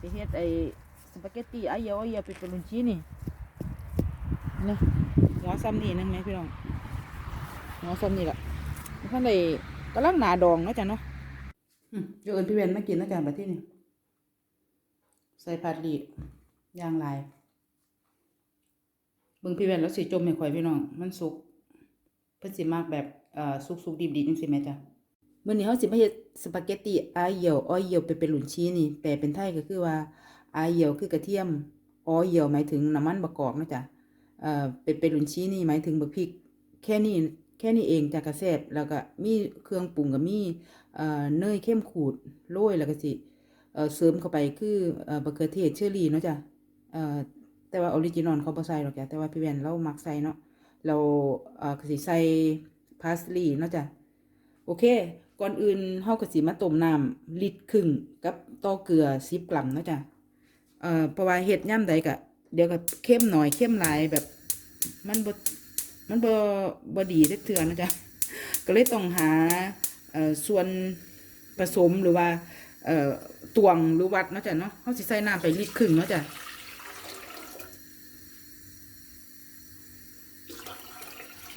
ไปเฮ็ดไอ้สปาเกตตี้ไอเยียวไอเยียวเปปเปอโรนชีนี่นี่หัวซ้ำนี่นึงไหมพี่น้องหัวซ้ำนี่แหละท่านใดกำลังหนาดองเนาะจ้ะเนาะอืมเดี๋ยวเอิญพี่เวนมากินนะจ้ะบัดที่นี่ใส่ผัดดีย่างลายเบิ่งพี่เวนแล้วสิจมให้ข่อยพี่น้อง มันสุกเพิ่นสิมากแบบเอ่อสุกๆดิบๆจังซี่แหมจ้ะมื่อนี้เขาสิมาเฮ็ด สปาเกตตีอาเหี่ยวอ้อยเหี่ยวเปเปรุนชีนี่แปลเป็นไทยก็คือว่าอาเหี่ยวคือกระเทียมอ้อยเหี่ยวหมายถึงน้ำมันบะกอกนะจ๊ะเอ่อเปเปรุนชีนี่หมายถึงบักพริก แค่นี้แค่นี้เองจ้ะกระแซบแล้วก็มีเครื่องปรุงก็มีเอ่อเนยเข้มขูดโรยแล้วก็สิเอ่อเสริมเข้าไปคือเอ่อบักเขือเทศเชอรี่เนาะจ้ะเอ่อแต่ว่าออริจินอลเขาบ่ใส่หรอกจ้ะแต่ว่าพี่แวนเรามักใส่เนาะเราเอ่อก็สิใส่พาสลีย์เนาะจ้ะโอเค ก่อนอื่นเฮาก็สิมาต้มน้ำลิตรครึ่งกับต่อเกลือ10กรัมเนาะจ้ะเอ่อเพราะว่าเฮ็ดย่ำใดก็เดี๋ยวก็เข้มหน่อยเข้มหลายแบบมันบ่มันบ่บ่ดีเด้อเทื่อนนะจ๊ะก็เลยต้องหาเอ่อส่วนผสมหรือว่าเอ่อตวงหรือวัดเนาะจ้ะเนาะเฮาสิใส่น้ำไปลิตรครึ่งเนาะจ้ะ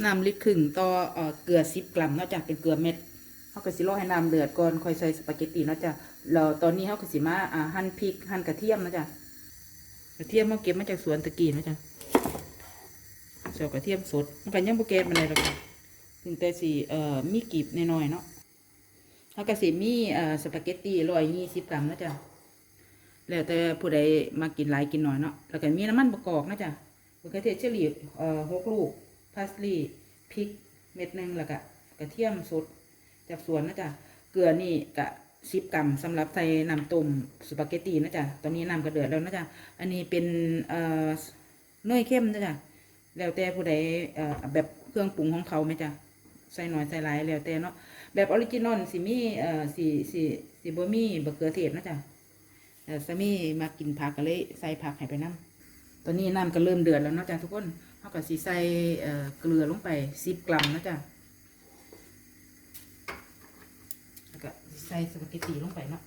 น้ำลิตรครึ่งต่อเอ่อเกลือ10กรัมเนาะจ้ะเป็นเกลือเม็ด เขาก็สิรอให้น้ำเดือดก่อนค่อยใส่สปาเกตตีเนาะจ้ะแล้วตอนนี้เขาก็สิมาอ่าหั่นพริกหั่นกระเทียมนาะจ้ะกระเทียมเขาเก็บมาจากสวนตะกี้นาะจ้ะเสียวกระเทียมสดมันก็ยังบ่เก็บมาเลยหรอกจ้ะถึงแต่สิเอ่อมีกลีบน้อยๆเนาะเขาก็สิมีเอ่อสปาเกตตีร้อยยี่สิบกรัมนาะจ้ะแล้วแต่ผู้ใดมากินหลายกินหน้อยเนาะแล้วก็มีน้ำมันบะกอกเนาะจ้ะมะเขือเทศเชอรี่เอ่อหกลูกพาสลีย์พริกเม็ดหนึ่งแล้วก็กระเทียมสด จากสวนนะจ๊ะเกลือนี่กะสิบกรัมสำหรับใส่น้ำต้มสปาเกตตีนะจ๊ะตอนนี้น้ำก็เดือดแล้วนะจ๊ะอันนี้เป็นเอ่อเนยเข้มนะจ๊ะแล้วแต่ผู้ใดเอ่อแบบเครื่องปรุงของเขาไหมจ๊ะใส่หน่อยใส่หลายแล้วแต่เนาะแบบออริจินอลสิมีเอ่อสิสิสิบ่มีบะเขือเทศนะจ๊ะเอ่อสามีมากินผักก็เลยใส่ผักให้ไปน้ำตอนนี้น้ำก็เริ่มเดือดแล้วนะจ๊ะทุกคนเขาก็สิใส่เอ่อเกลือลงไปสิบกรัมนะจ๊ะ แล้วก็ใส่สปาเกตตีลงไปเนาะ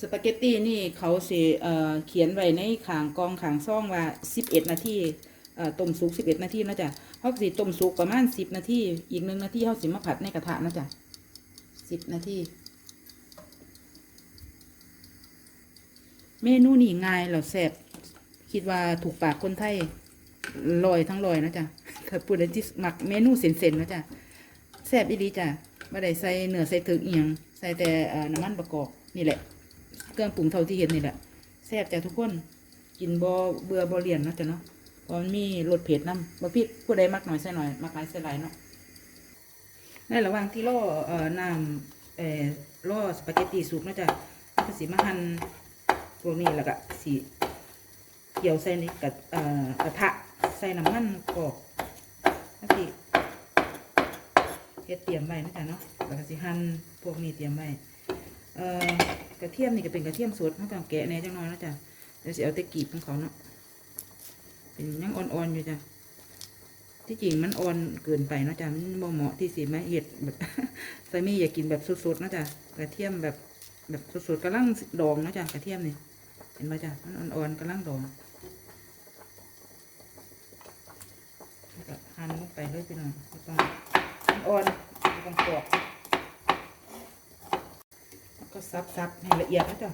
สปาเกตตีนี่เขาสิเอ่อเขียนไว้ในขางกองขางซ่องว่าสิบเอ็ดนาทีเอ่อต้มสุกสิบเอ็ดนาทีนะจ๊ะเขาสิต้มสุกประมาณสิบนาทีอีกหนึ่งนาทีเขาสิมาผัดในกระทะนะจ๊ะสิบนาทีเมนูนี่ง่ายแล้วแซ่บคิดว่าถูกปากคนไทยลอยทั้งลอยนะจ๊ะถ้าพูดได้ที่มักเมนูเส้นๆนะจ๊ะ แซ่บอีดีจ้ะไม่ได้ใส่เนื้อใส่ถึกเอียงใส่แต่น้ำมันประกอบนี่แหละ เครื่องปรุงเท่าที่เห็นนี่แหละแซ่บจ้ะทุกคนกินบ่เบื่อบ่เลียนนะจ้ะเนาะเพราะมันมีรสเผ็ดน้ำบ่พิดผู้ใดมักหน่อยใส่หน่อยมักหลายใส่หลายเนาะในระหว่างที่รอเอ่อน้ำเอ่อรอสปาเกตตีสุกนาะจ้ะก็สิมาหั่นพวกนี้แล้วก็สิเกี่ยวใส่ในกระเอ่อกระทะใส่น้ำมันกอกแล้วสิ เฮ็ดเตรียมไว้นะจ๊ะเนาะแล้วก็สิหั่นพวกนี้เตรียมไว้เอ่อกระเทียมนี่ก็เป็นกระเทียมสดมันต้องแกะแหน่จังน้อยนาะจ้ะเดี๋ยวสิเอาแต่กีบของเขาเนาะเป็นยังอ่อนๆอยู่จ้ะที่จริงมันอ่อนเกินไปเนาะจ้ะมันบ่เหมาะที่สิมาเฮ็ดแบบสามีอยากกินแบบสดๆนาะจ้ะกระเทียมแบบแบบสดๆกำลังดองเนาะจ้ะกระเทียมนี่เห็นไหมจ้ะมันอ่อนๆกำลังดองหั่นลงไปเลยพี่น้องบ่ต้อง อ่อนต้องปอกแล้วก็ซับๆให้ละเอียดนะจ๊ะ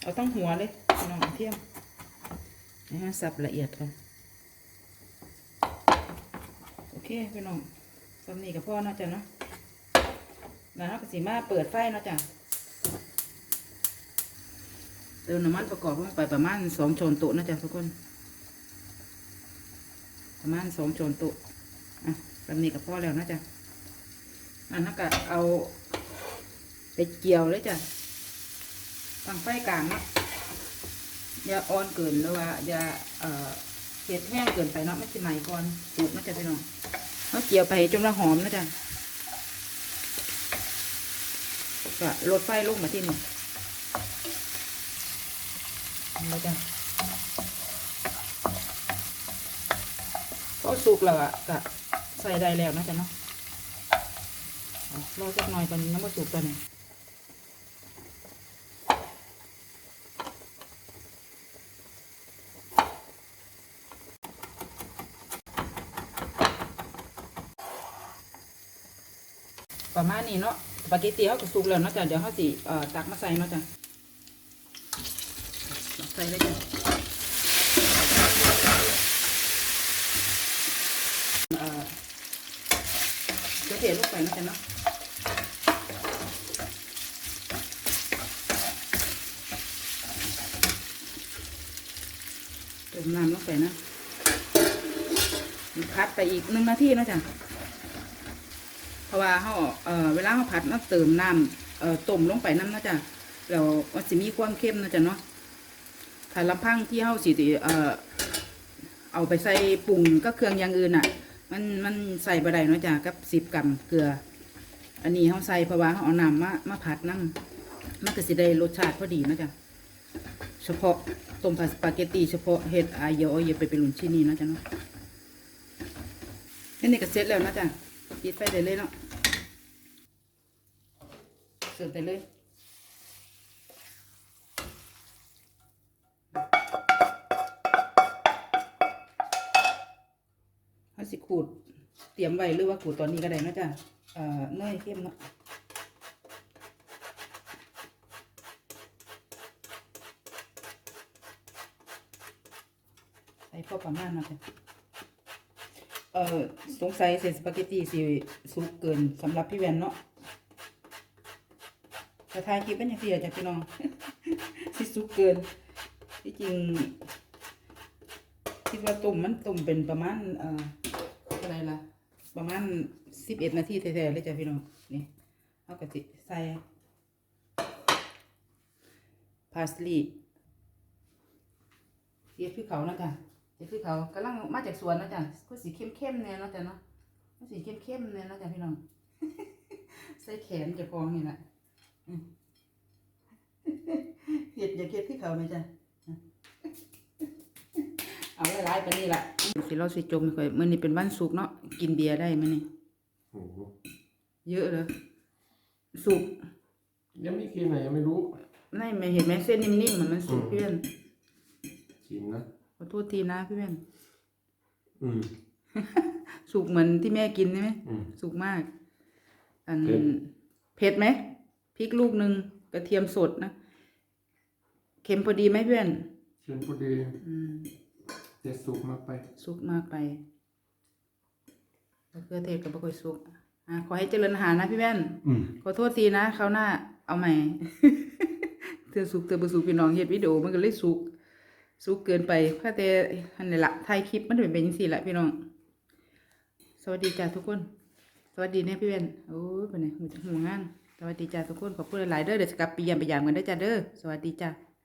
เอาตั้งหัวเลยพี่น้องเทียมนะฮะสับละเอียดกันโอเคพี่น้องสำนีกับพ่อเนาะจ๊ะเนาะแล้วเราก็สีมาเปิดไฟเนาะจ๊ะเติมน้ำมันประกอบลงไปประมาณสองช้อนโต๊ะนะจ๊ะทุกคน ประมาณสองช้อนโต๊ะอะแบบนี้กับพ่อแล้วนะจ๊ะอันนั้นก็เอาไปเกี่ยวเลยจ้ะตั้งไฟกลางนะอย่าอ่อนเกินหรือว่าอย่าเอ่อเผ็ดแห้งเกินไปเนาะไม่ใช่ไหมก่อนสุกนะจ๊ะพี่น้องเขาเกี่ยวไปจนละหอมนะจ๊ะก็ลดไฟลงมาที่นี่นะจ๊ะ พอสุกแล้วอะก็ใส่ได้แล้วนะจ๊ะเนาะรอสักหน่อยก่อนน้ำมันสุกก่อนเนี่ยประมาณนี้เนาะสปาเกตตี้เขาก็สุกแล้วเนาะจ้ะเดี๋ยวเขาสิเอ่อตักมาใส่เนาะจ้ะใส่เลยจ้ะเอ่อ เดี๋ยวเทลงไปนะจ้ะเนาะเติมน้ำลงไปนะพัดไปอีกหนึ่งนาทีนะจ้ะเพราะว่าเขาเอ่อเวลาเขาผัดเราเติมน้ำเอ่อต้มลงไปน้ำนะจ้ะแล้วมันจะมีความเข้มนะจ้ะเนาะถ้าลำพังที่เขาสิเอ่อเอาไปใส่ปรุงก็เครื่องอย่างอื่นอะ มันมันใส่บะไดเนาะจ้ะกับสิบกรัมเกลือ อันนี้เขาใส่เพราะว่าเขาเอาน้ำมามาผัดน้ำมันก็สิได้รสชาติพอดีเนาะจ้ะเฉพาะต้มผัดสปาเกตตีเฉพาะเห็ดอายโยเยไปเป็นลุนชินีเนาะจ้ะเนาะอันนี้ก็เสร็จแล้วเนาะจ้ะปิดไฟได้เลยเนาะเสิร์ฟไปเลย ขูดเตรียมไว้หรือว่าขูดตอนนี้ก็ได้นาะจ้ะเอ่อเนยเข้มเนาะใส่พอประมาณนาะจ้ะเอ่อสงสัยเส้นสปาเกตตีสิสุกเกินสำหรับพี่แวนเนาะแต่ถ่ายคลิปเป็นย่างเสียจ้ะพี่น้องสิสุกเกินที่จริงคิดว่าต้มมันต้มเป็นประมาณเอ่อ อะไรล่ะ ประมาณสิบเอ็ดนาทีแท้ๆเลยจ้ะพี่น้อง นี่เอากระติใส่พาสลีเดี๋ยวคือเขานะจ๊ะเดี๋ยวคือเขากำลังมาจากสวนนะจ๊ะก็สีเข้มๆเนี่ยนะจ๊ะเนาะก็สีเข้มๆเนี่ยนะจ๊ะพี่น้อง ใส่แขนจะฟองนี่แหละเห็ดอย่าเก็ดที่เขาไหมจ๊ะ เอาหลายๆไปนี่ละสิเราสิจมค่อยมื้อนี้เป็นวันศุกร์เนาะกินเบียร์ได้มื้อนี้โอ้โหเยอะเลยสุกร์ยังไม่กินไหนยังไม่รู้ไม่ไม่เห็นไหมเส้นนิ่มๆเหมือนมันสุกอืมพี่เว้นชิมนะขอโทษทีนะพี่เว้นอืมสุกเหมือนที่แม่กินใช่ไหมอืมสุกมาก อันเผ็ดเผ็ดไหมพริกลูกหนึ่งกระเทียมสดนะ เค็มพอดีไหมเพื่อนเชิญพอดี อืม จะสุกมากไป สุกมากไปมะเขือเทศกับมะกรูดสุกอะขอให้เจริญอาหารนะพี่แว่นอืมขอโทษทีนะคราวหน้า เอาใหม่ เธอสุกเธอบ่สุกพี่น้องเฮ็ดวิดีโอมันก็เลยสุกสุกเกินไปค่าแต่อันนี้ละถ่ายคลิปมันเป็นเป็นจังซี่แหละพี่น้อง สวัสดีจ้าทุกคน สวัสดีเนี่ยพี่แว่นโอ้ยเป็นไงหูหูงานสวัสดีจ้าทุกคนขอบคุณหลายๆเด้อเดี๋ยวจะกลับไปเยี่ยมไปยามกันเด้อจ้าเด้อสวัสดีจ้า